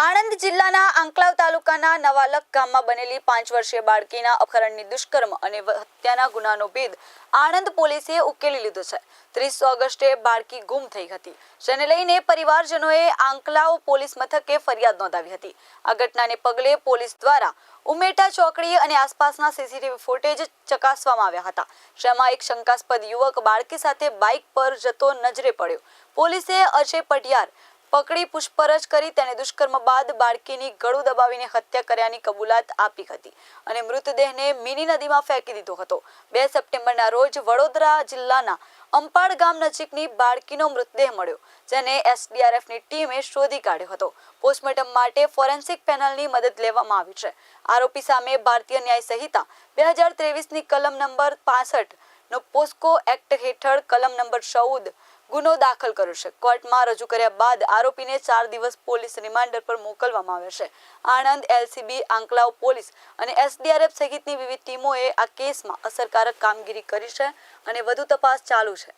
આણંદ જિલ્લાના આંકલાવ તાલુકાના નવાલક ગામમાં બનેલી પાંચ વર્ષીય બાળકીના અપહરણની દુષ્કર્મ અને હત્યાના ગુનાનો ભેદ આણંદ પોલીસે ઉકેલી લીધો છે. ત્રીસ ઓગસ્ટે બાળકી ગુમ થઈ હતી. જેને લઈને પરિવારજનોએ આંકલાવ પોલીસ મથકે ફરિયાદ નોંધાવી હતી. આ ઘટનાને પગલે પોલીસ દ્વારા ઉમેટા ચોકડી અને આસપાસના સીસીટીવી ફૂટેજ ચકાસવામાં આવ્યા હતા. જેમાં એક શંકાસ્પદ યુવક બાળકી સાથે બાઇક પર જતો નજરે પડ્યો. પોલીસે અજય પટિયાર પકડી પૂછપરછ કરી તેને દુષ્કર્મ બાદ બાળકીની ગળું દબાવીને હત્યા કર્યાની કબૂલાત આપી હતી અને મૃતદેહને મિની નદીમાં ફેંકી દીધો હતો. બે સપ્ટેમ્બરના રોજ વડોદરા જિલ્લાના અંપાડ ગામ નજીકની બાળકીનો મૃતદેહ મળ્યો, જેને એસડીઆરએફની ટીમે શોધી કાઢ્યો હતો. પોસ્ટમોર્ટમ માટે ફોરેન્સિક પેનલની મદદ લેવામાં આવી છે. આરોપી સામે ભારતીય ન્યાય સંહિતા બે હજાર ત્રેવીસની કલમ નંબર પાસઠ નો પોસ્કો એક્ટ હેઠળ કલમ નંબર ચૌદ ગુનો દાખલ કર્યો છે. કોર્ટમાં રજૂ કર્યા બાદ આરોપીને ચાર દિવસ પોલીસ રિમાન્ડર પર મોકલવામાં આવ્યો છે. આણંદ એલસીબી, આંકલાવ પોલીસ અને એસડીઆરએફ સહિતની વિવિધ ટીમોએ આ કેસમાં અસરકારક કામગીરી કરી છે અને વધુ તપાસ ચાલુ છે.